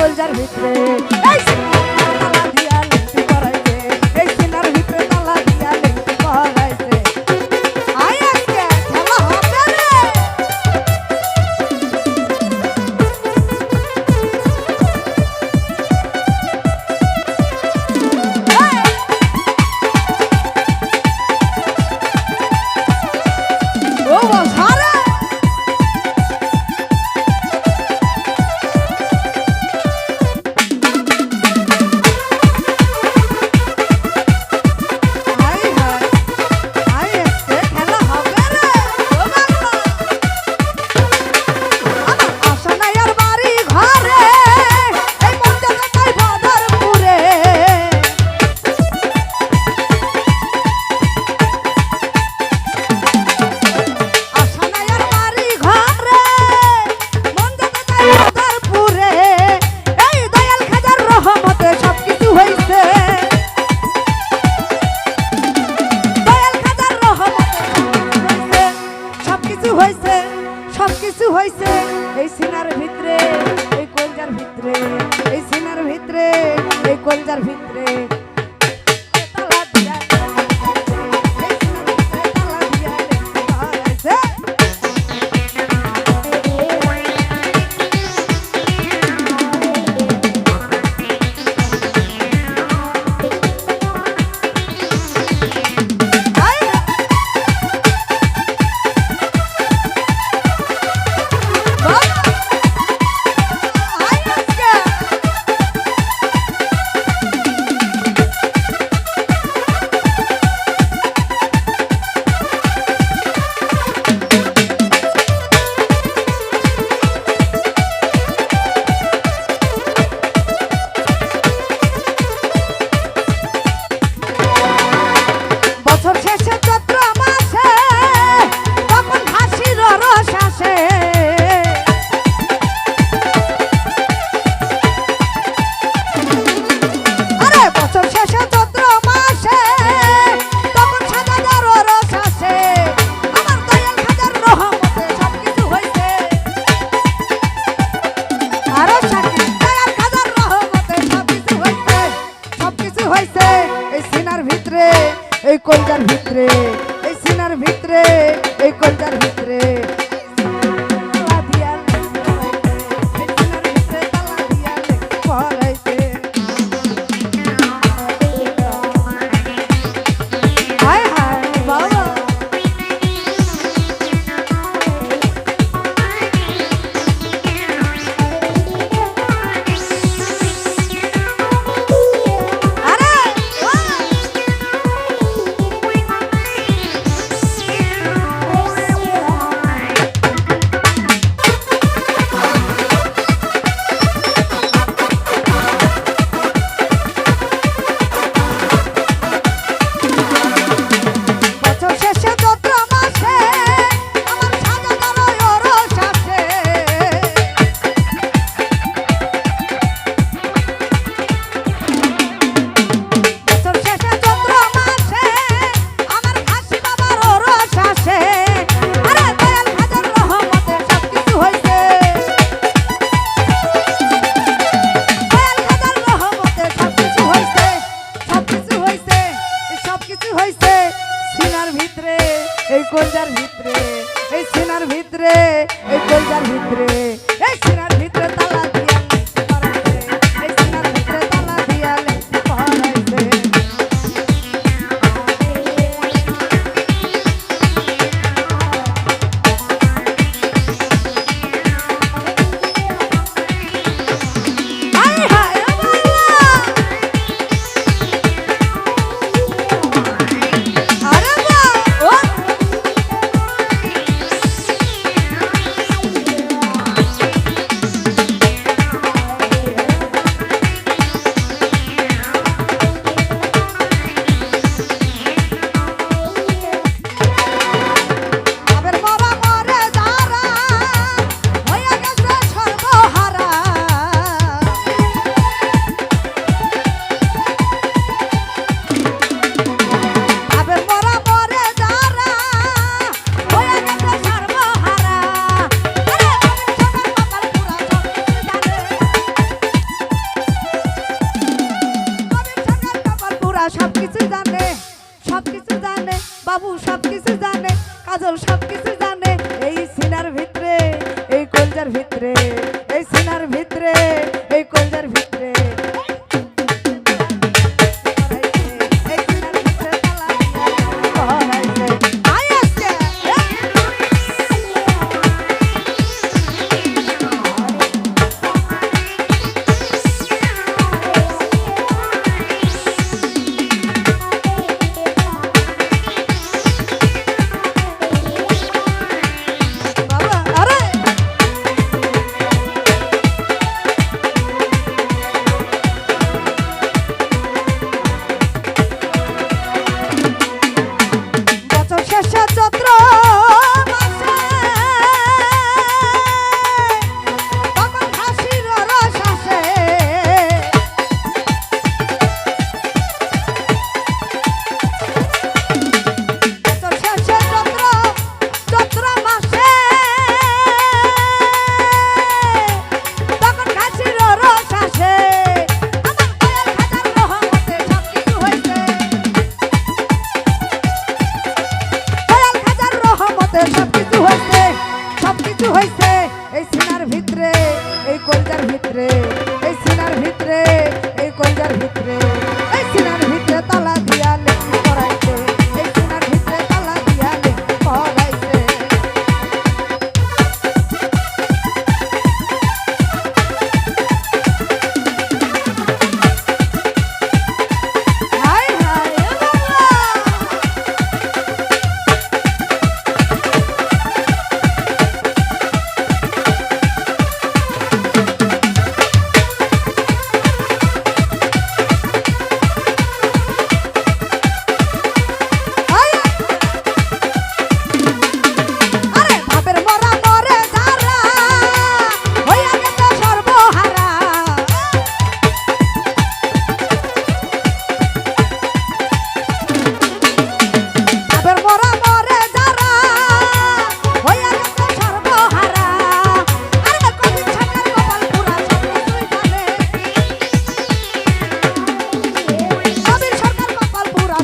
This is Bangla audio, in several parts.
কলজার ভিতরে। কিছু হয়েছে এই সিনার ভিতরে এই কলজার ভিতরে এই সিনার ভিতরে এই কলজার ভিতরে। হয়েছে এই সিনার ভিতরে এই কলজার ভিতরে এই সিনার ভিতরে এই কলজার ভিতরে। এই কইজার ভিতরে ওরা সব কিছু জানে সব কিছু জানে, বাবু সব কিছু জানে, কাজল সব কিছু জানে, এই সিনার ভিতরে, এই কলজার ভিতরে, এই সিনার ভিতরে, এই কলজার ভিতরে। ভিতরে এই কলজার ভিতরে এই সিনার ভিতরে এই কলজার ভিতরে।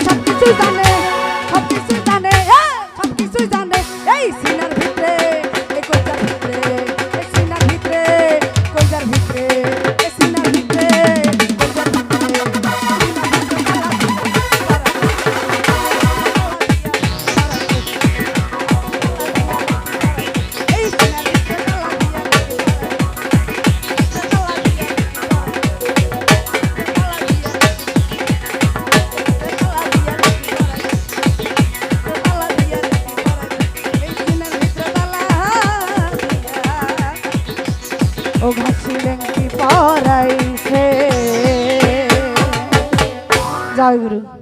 সব কিছুই জানে সব কিছুই জানে হ্যাঁ, সব কিছুই জানে। এই વાહેગુરુ